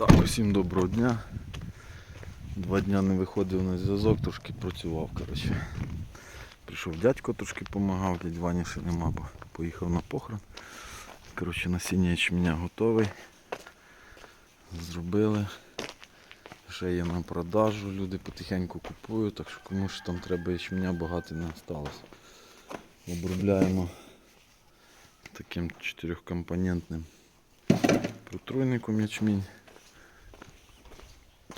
Так, усім доброго дня. Два дня не виходив на зв'язок, трошки працював. коротше. Прийшов дядько, трошки допомагав, дядь Вані ще нема, бо поїхав на похорон. Коротше, насіння ячменя готовий. Зробили. Ще є на продажу, люди потихеньку купують, так що комусь там треба ячменя багато не осталось. Обробляємо таким чотирьохкомпонентним протруйником ячмінь.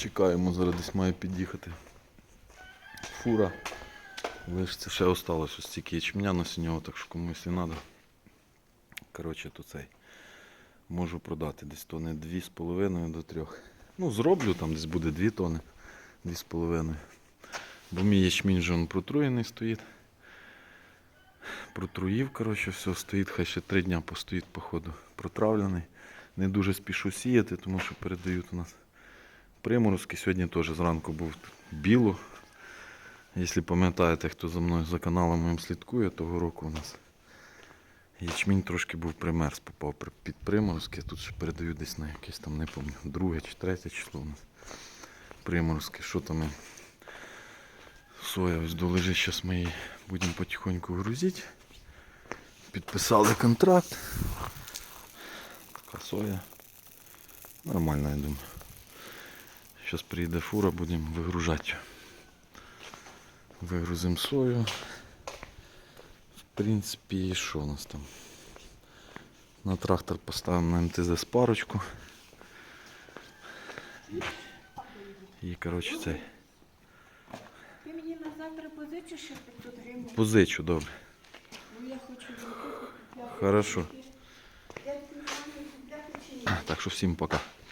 Чекаємо, зараз десь має під'їхати фура. Лиш це ще осталось ось стільки ячменя насіннього, так що комусь і треба. Коротше, то цей. Можу продати десь тони 2,5 до 3. Ну, зроблю, там десь буде 2 тони, 2,5. Бо мій ячмінь он протруєний стоїть. Протруїв, коротше, все стоїть, хай ще 3 дня постоїть, походу, протравлений. Не дуже спішу сіяти, тому що передають у нас приморозки. Сьогодні теж зранку був біло. Якщо пам'ятаєте, хто за мною за каналом моїм слідкує, того року у нас ячмінь трошки був примерз, попав під приморозки. Тут ще передають десь на якесь там, не пам'ятаю, друге чи третє число у нас. Приморозки. Що там? Соя ось долежить, зараз ми її будемо потихоньку грузити. Підписали контракт. Така соя. Нормально, я думаю. Зараз приїде фура, будемо вигружати. Вигрузимо сою. В принципі, що у нас там? На трактор поставимо на МТЗ парочку. І, коротше, цей. Ти мені на завтра позичиш ще 500 гривень, Позичу, добре. бо я хочу. Хорошо. Так що всім пока.